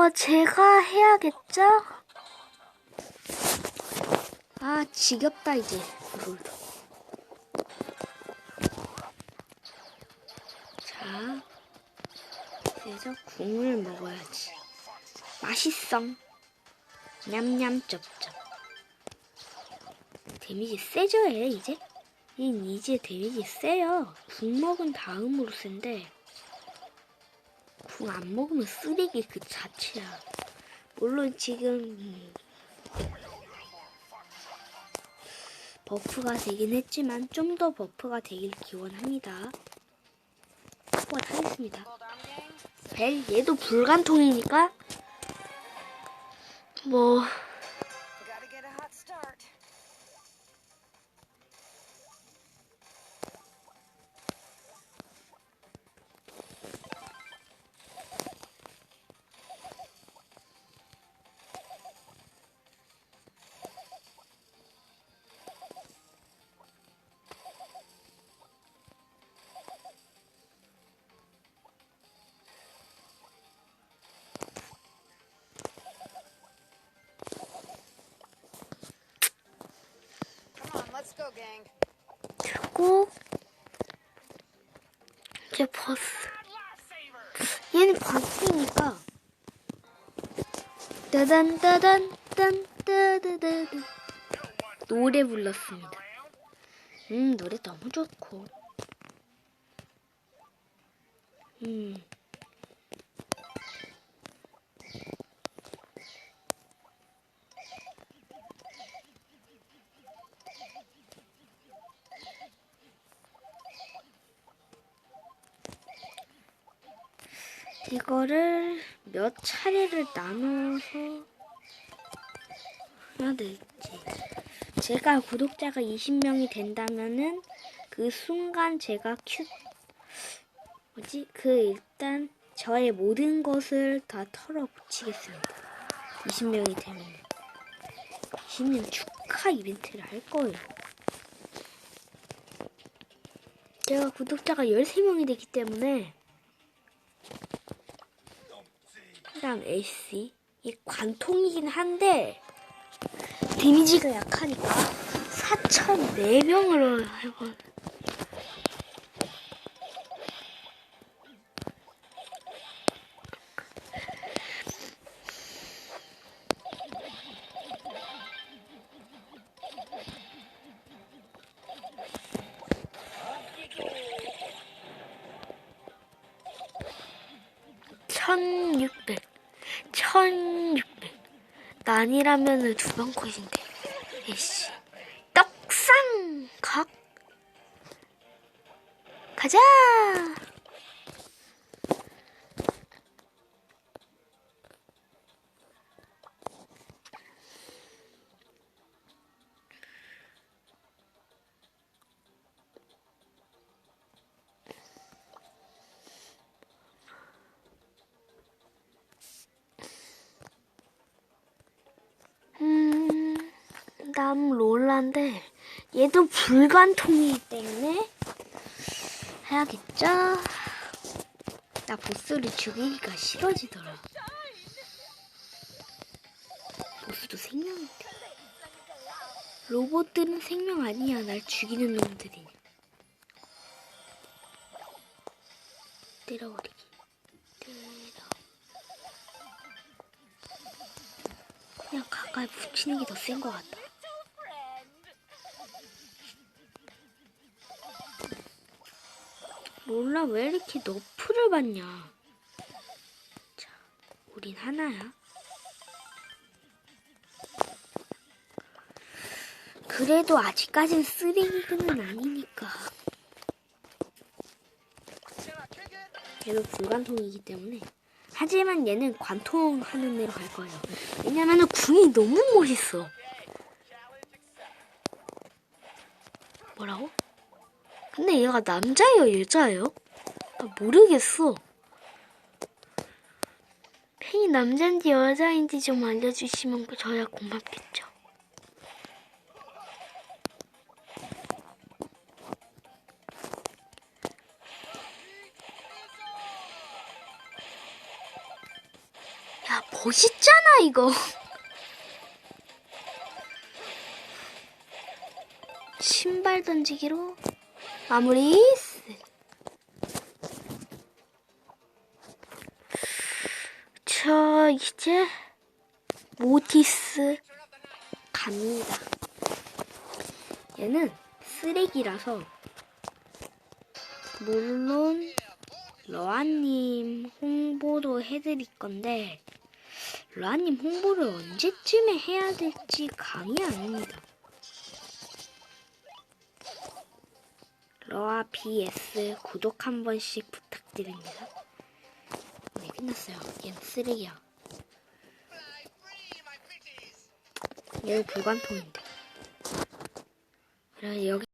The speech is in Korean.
거 제가 해야겠죠? 아, 지겹다, 이제. 자, 그래서 국물 먹어야지. 맛있어. 냠냠 쩝쩝. 데미지 얘, 이제? 인 이제 데미지 세요. 국 먹은 다음으로 센데. 국안 먹으면 쓰레기 그 자체야. 물론 지금 음, 버프가 되긴 했지만 좀 더 버프가 되길 기원합니다. 후원하겠습니다. 벨 얘도 불간통이니까 뭐 그리고 이제 버스. 얘는 버스니까. 따단 따단 딴 따다다다. 노래 불렀습니다. 음 노래 너무 좋고. 음 이거를 몇 차례를 나눠서 해야 될지. 제가 구독자가 20명이 된다면은 그 순간 제가 큐 뭐지 그 일단 저의 모든 것을 다 털어붙이겠습니다. 20명이 되면 20명 축하 이벤트를 할 거예요. 제가 구독자가 13명이 됐기 때문에 그다음 AC 이 관통이긴 한데 데미지가 약하니까 4,004명으로 해보. 천육백, 천육백. 난이라면은 두번 컷인데. 에이씨. 떡상! 각. 가자! 음, 남 롤라인데 얘도 불관통이기 때문에 해야겠죠? 나 보스를 죽이기가 싫어지더라. 보스도 생명인데. 로봇들은 생명 아니야. 날 죽이는 놈들이. 때려버리기. 때려. 그냥 가까이 붙이는 게 더 센 것 같다. 몰라 왜 이렇게 너프를 받냐? 자, 우린 하나야. 그래도 아직까진 쓰레기는 아니니까. 얘도 불관통이기 때문에. 하지만 얘는 관통하는 데로 갈 거예요. 왜냐면은 궁이 너무 멋있어. 뭐라고? 근데 얘가 남자예요, 여자예요? 나 모르겠어. 팬이 남자인지 여자인지 좀 알려주시면 저야 고맙겠죠. 야, 멋있잖아 이거. 신발 던지기로 마무리. 저 이제 모티스 갑니다. 얘는 쓰레기라서 물론 러아님 홍보도 해드릴 건데 러아님 홍보를 언제쯤에 해야 될지 감이 안 옵니다. 러아 BS 구독 한 번씩 부탁드립니다. 네, 끝났어요. 얘는 쓰레기야. 얘는 불관통인데. 그래, 여기